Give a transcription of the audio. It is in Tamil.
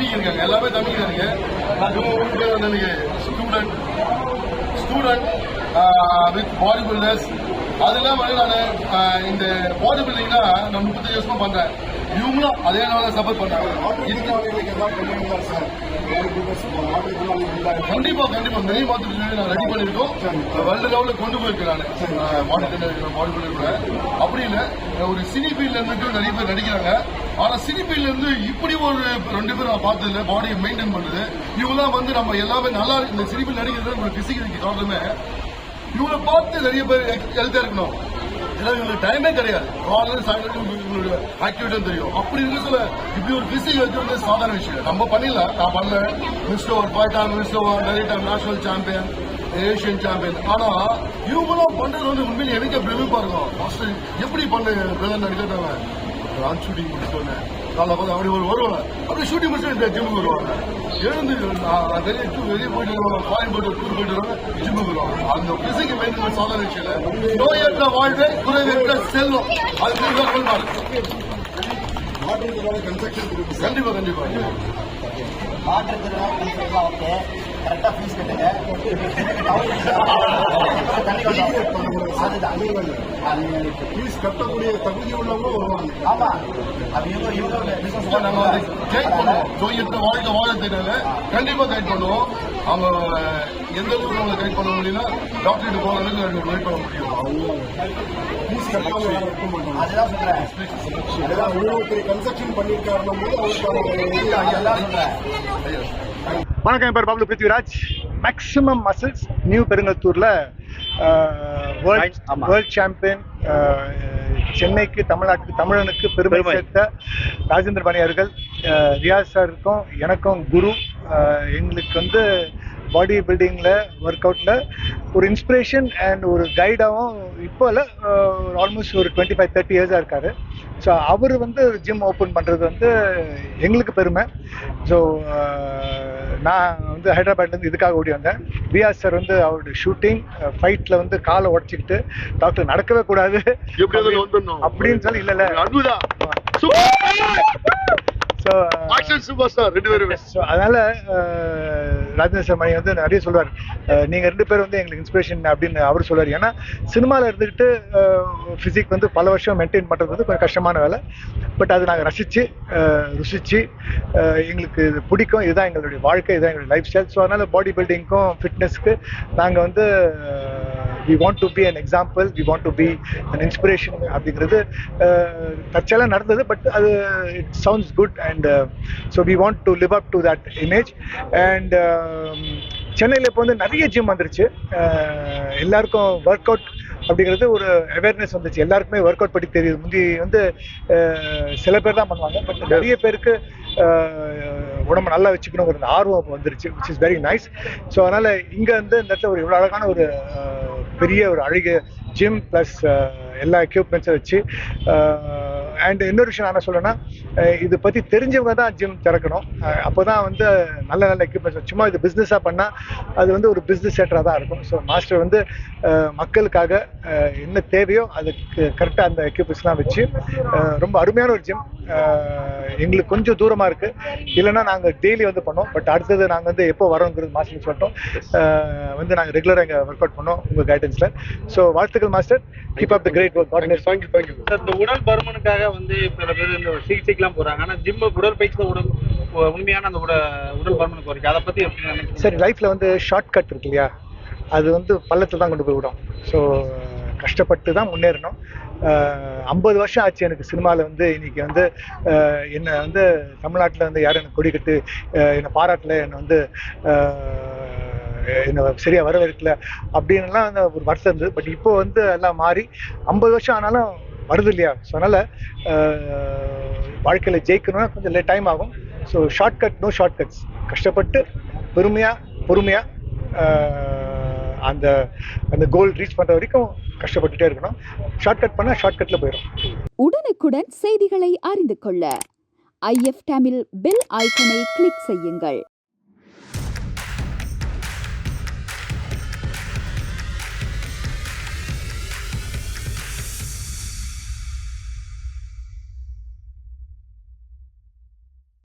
தம்பிக்கு இருக்காங்க எல்லாமே தம்பிக்கு இருக்கு இவங்க பேர் வந்து student student with body builders அது இல்லாமல் நான் இந்த பாடி பில்டிங்னா நான் முப்பத்தஞ்சு வருஷமா பண்றேன். இவங்களும் அதே நாள் சப்போர்ட் பண்றாங்க. கண்டிப்பா கண்டிப்பா. நிறைய மாத்திரை நான் ரெடி பண்ணிருக்கோம். வேர்ல்டு லெவல்ல கொண்டு பில்டர் அப்படி இல்ல ஒரு சினி ஃபீல்ட்ல இருந்துட்டு நிறைய பேர் நடிக்கிறாங்க. ஆனா சினி ஃபீல்ட்ல இருந்து இப்படி ஒரு ரெண்டு பேரும் நான் பார்த்தது இல்ல பாடியை மெயின்டைன் பண்றது இவங்கலாம் வந்து நம்ம எல்லாமே நல்லா இந்த சினி ஃபீல்ட் நடிக்கிறது ஒரு பிசிக்கல் காரணமே. இவங்களை பார்த்து நிறைய பேர் ஹெல்த்தா இருக்கணும். ஏன்னா இவங்களுக்கு டைமே கிடையாது. காலையில் சாயங்காலம் இவங்களுடைய தெரியும். அப்படி இருக்க சொல்ல இப்படி ஒரு பிசி வச்சு சாதாரண விஷயம். நம்ம பண்ணல நான் பண்ணல. Mister over five time mister over நிறைய time national champion Asian champion ஆனா இவங்களும் பண்றது வந்து உண்மையில எனக்கே பிரமிப்பா இருக்கும். எப்படி பண்ண பிரதர் நடிக்கிறவங்க ரான் ஷூட்டிங் முடிச்சோன்னே காலைல பார்த்து அப்படி ஒரு வருவாங்க. அப்படி ஷூட்டிங் முடிச்சு இந்த ஜிம்முக்கு வருவாங்க. எழுந்து வெளியே டூ வெளியே போயிட்டு கோயம்புத்தூர் டூர் போயிட்டு வருவாங்க ஜிம்முக்கு வருவாங்க. அந்த பிசிக்கு மெயின்டெனன்ஸ் சாதாரண விஷயம் நோயற்ற வாழ்வே குறைவற்ற செல்வம். அது கொள்வாரு. கண்டிப்பா கண்டிப்பா. ஓகே கரெக்டாக ஃபீஸ் கட்டுங்க தண்ணி கொஞ்சம் ஃபீஸ் கட்டக்கூடிய தகுதி உள்ளவங்க வருவாங்க அது இவங்க இவங்க பிசினஸ் நம்ம வந்து கைட் பண்ணுவோம் வாழ்க்கை வாழ தெரியல கண்டிப்பா கைட் பண்ணுவோம் அவங்க எந்த அளவுக்கு அவங்க கைட் பண்ண முடியும்னா டாக்டர்கிட்ட போன அளவுக்கு வெயிட் பண்ண முடியும் ஃபீஸ் கட்டாம இருக்க மாட்டாங்க அதுதான் சொல்றேன் அதெல்லாம் பெரிய கன்ஸ்ட்ரக்ஷன் பண்ணியிருக்காருன்னு போது அவருக்கான வணக்கம் என் பேர் Bablu Prithviraj. Maximum muscles new பெருங்கத்தூர்ல world. World champion சென்னைக்கு தமிழ்நாட்டுக்கு தமிழனுக்கு பெருமை சேர்த்த ராஜேந்திர பாணி அவர்கள் அஹ், ரியாஸ் சாருக்கும் எனக்கும் குரு. எங்களுக்கு வந்து பாடி பில்டிங்கில் ஒர்க் அவுட்டில் ஒரு இன்ஸ்பிரேஷன் அண்ட் ஒரு கைடாகவும் இப்போ இல்லை ஆல்மோஸ்ட் ஒரு டுவெண்ட்டி ஃபைவ் தேர்ட்டி இயர்ஸாக இருக்காரு. ஸோ அவர் வந்து ஜிம் ஓப்பன் பண்ணுறது வந்து எங்களுக்கு பெருமை. ஸோ நான் வந்து ஹைதராபாத்லேருந்து இதுக்காக ஓடி வந்தேன். பிஆர் சார் வந்து அவருடைய ஷூட்டிங் ஃபைட்டில் வந்து காலை உடச்சிக்கிட்டு டாக்டர் நடக்கவே கூடாது. அப்படின்னு சொல்லி இல்லை இல்லை. ஸோ ஆக்ஷன் சூப்பர் ஸ்டார் ரெண்டு பேருமே. ஸோ அதனால அஹ், ராஜேந்திர சர்மணி வந்து நிறைய சொல்லுவார். அஹ், நீங்க ரெண்டு பேரும் வந்து எங்களுக்கு இன்ஸ்பிரேஷன் அப்படின்னு அவர் சொல்லுவார். ஏன்னா சினிமாவில் இருந்துக்கிட்டு ஃபிசிக் வந்து பல வருஷம் மெயின்டைன் பண்றது வந்து கொஞ்சம் கஷ்டமான வேலை. பட் அது நாங்கள் ருசிச்சு அஹ், எங்களுக்கு இது பிடிக்கும். இதுதான் எங்களுடைய வாழ்க்கை இதுதான் எங்களுடைய லைஃப் ஸ்டைல் ஸோ அதனால பாடி பில்டிங்க்கும் ஃபிட்னஸ்க்கு நாங்கள் வந்து we want to be an example we want to be an inspiration அப்படிங்கிறது தற்செயலாக நடந்தது. பட் அது it sounds good and so we want to live up to that image and சென்னையில் இப்போ வந்து நிறைய ஜிம் வந்துருச்சு. எல்லாருக்கும் ஒர்க் அவுட் அப்படிங்கிறது ஒரு அவேர்னஸ் வந்துச்சு. எல்லாருக்குமே ஒர்க் அவுட் பற்றி தெரியுது. முந்தி வந்து சில பேர் தான் பண்ணுவாங்க. பட் நிறைய பேருக்கு உடம்ப நல்லா வச்சுக்கணுங்கிற ஆர்வம் வந்துருச்சு which is very nice so அதனால் இங்கே வந்து இந்த இடத்துல ஒரு இவ்வளோ அழகான ஒரு பெரிய ஒரு அழகிய ஜிம் ப்ளஸ் எல்லா எக்யூப்மெண்ட்ஸும் வச்சு அண்ட் இன்னொரு விஷயம் என்ன சொல்லணும்னா இது பற்றி தெரிஞ்சவங்க தான் ஜிம் திறக்கணும். அப்போ தான் வந்து நல்ல நல்ல எக்யூப்மெண்ட்ஸ் சும்மா இது பிஸ்னஸாக பண்ணால் அது வந்து ஒரு பிஸ்னஸ் சென்டராக தான் இருக்கும். ஸோ மாஸ்டர் வந்து மக்களுக்காக என்ன தேவையோ அதுக்கு கரெக்டாக அந்த எக்யூப்மெண்ட்ஸ்லாம் வச்சு ரொம்ப அருமையான ஒரு ஜிம் எங்களுக்கு கொஞ்சம் தூரமாக இருக்குது இல்லைன்னா நாங்கள் டெய்லி வந்து பண்ணோம். பட் அடுத்தது நாங்கள் வந்து எப்போ வரோங்கிறது மாஸ்டர் சொல்லிட்டோம். வந்து நாங்கள் ரெகுலராக இங்கே ஒர்க் அவுட் பண்ணோம் உங்கள் கைடன்ஸில் ஸோ வாழ்த்துக்கள் master keep up the great work thank you thank you sir இந்த உடல் பருமனுக்காக வந்து சில பேர் இந்த சிகிச்சைக்கெல்லாம் போறாங்க. ஆனா ஜிம் உடற்பயிற்சி தான் உடல் உண்மையான அந்த உட உடல் பருமனுக்கு குறைக்கும் அதை பத்தி எப்படி சரி லைஃப்ல வந்து ஷார்ட் கட் இருக்கு இல்லையா? அது வந்து பள்ளத்தில் தான் கொண்டு போய் விடும். ஸோ கஷ்டப்பட்டு தான் முன்னேறணும். ஐம்பது வருஷம் ஆச்சு எனக்கு சினிமாவில் வந்து இன்றைக்கி வந்து என்னை வந்து தமிழ்நாட்டில் வந்து யாரும் எனக்கு கொடி கட்டு என்னை பாராட்டல என்னை வந்து என்னை சரியாக வரவேற்கல அப்படின்லாம் அந்த ஒரு வருஷம் இருந்தது. பட் இப்போ வந்து எல்லாம் மாறி ஐம்பது வருஷம் ஆனாலும் வருது இல்லையா? ஸோ அதனால் வாழ்க்கையில் ஜெயிக்கணும்னா கொஞ்சம் டைம் ஆகும். So short cut no short cuts கஷ்டப்பட்டு பெருமையாக பொறுமையாக அந்த அந்த கோல் ரீச் பண்ணுற வரைக்கும் கஷ்டப்பட்டுட்டே இருக்கணும். ஷார்ட்கட் பண்ணால் ஷார்ட் கட்டில் போயிடும் உடனுக்குடன் செய்திகளை அறிந்து கொள்ள. ஐஎஃப் தமிழ் பெல் ஐக்கனை கிளிக் செய்யுங்கள்.